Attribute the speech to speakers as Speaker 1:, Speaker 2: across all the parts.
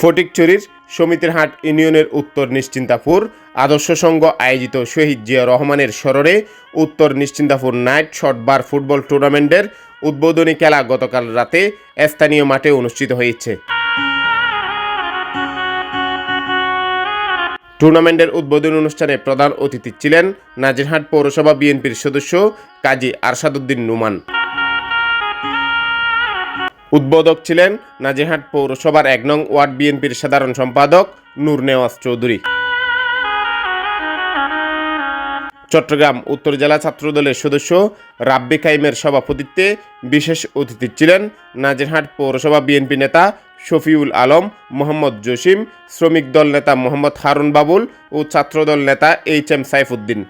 Speaker 1: ফটিকছড়ির সমিতির হাট ইউনিয়নের উত্তর নিশ্চিন্তাপুর। আদর্শ সংঘ আয়োজিত শহীদ জিয়া রহমানের স্মরণে উত্তর নিশ্চিন্তাপুর নাইট শটবার ফুটবল টুর্নামেন্টের উদ্বোধনী খেলা গতকাল রাতে স্থানীয় মাঠে অনুষ্ঠিত হয়েছে। টুর্নামেন্টের উদ্বোধনী অনুষ্ঠানে প্রধান অতিথি ছিলেন নাজিরহাট পৌরসভা বিএনপির সদস্য কাজী আরশাদুদ্দিন নুমান। উদ্বোধক ছিলেন নাজিরহাট পৌরসভার এক নং ওয়ার্ড বিএনপির সাধারণ সম্পাদক নূর নেওয়াজ চৌধুরী। চট্টগ্রাম উত্তর জেলা ছাত্রদলের সদস্য রাব্বি কাইমের সভাপতিত্বে বিশেষ অতিথি ছিলেন নাজিরহাট পৌরসভা বিএনপি নেতা শফিউল আলম, মোহাম্মদ জসিম, শ্রমিক দল নেতা মোহাম্মদ হারুন বাবুল ও ছাত্রদল নেতা এইচ এম সাইফুদ্দিন।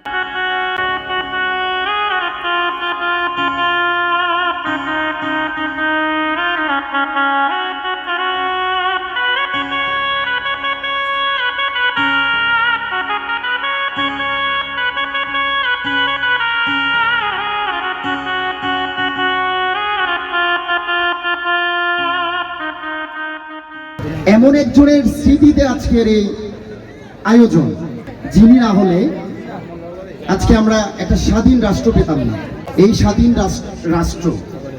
Speaker 2: এমন একজনের স্মৃতিতে আজকের এই আয়োজন। যিনি না হলে আজকে আমরা একটা স্বাধীন রাষ্ট্র পেতাম না। এই স্বাধীন রাষ্ট্র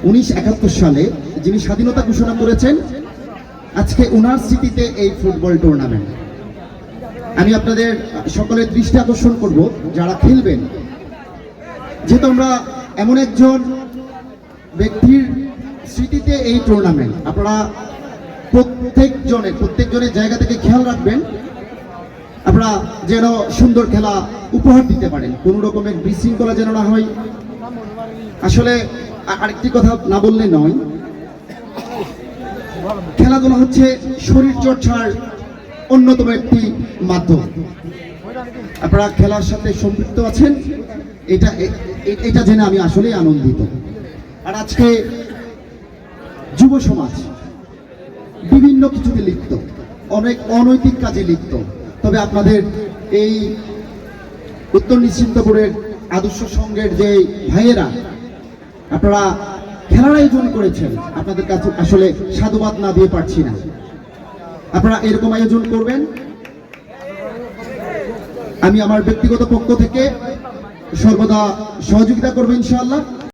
Speaker 2: উনিশ একাত্তর সালে যিনি স্বাধীনতা ঘোষণা করেছেন, আজকে উনার স্মৃতিতে এই ফুটবল টুর্নামেন্ট আমি আপনাদের সকলের দৃষ্টি আকর্ষণ করব, যারা খেলবেন। যেহেতু আমরা এমন একজন ব্যক্তির স্মৃতিতে এই টুর্নামেন্ট আপনারা প্রত্যেক জনের প্রত্যেক জনের জায়গা থেকে খেয়াল রাখবেন, আপনারা যেন সুন্দর খেলা উপহার দিতে পারেন। কোন রকমের বিশৃঙ্খলা যেন না হয়। আসলে আরেকটি কথা না বললে নয়। খেলাধুলা হচ্ছে শরীর চর্চার অন্যতম একটি মাধ্যম। আপনারা খেলার সাথে সম্পৃক্ত আছেন? এটা এটা জেনে আমি আসলেই আনন্দিত। আর আজকে যুব সমাজ বিভিন্ন কিছুতে লিপ্ত, অনেক অনৈতিক কাজে লিপ্ত। তবে আপনাদের এই উত্তর নিশ্চিন্তপুরের আদর্শ সংঘের যে ভাইয়েরা, আপনারা খেলার আয়োজন করেছেন। আপনাদের কাছে আসলে সাধুবাদ না দিয়ে পারছি না। আপনারা এরকম আয়োজন করবেন? আমি আমার ব্যক্তিগত পক্ষ থেকে সর্বদা সহযোগিতা করব ইনশাআল্লাহ।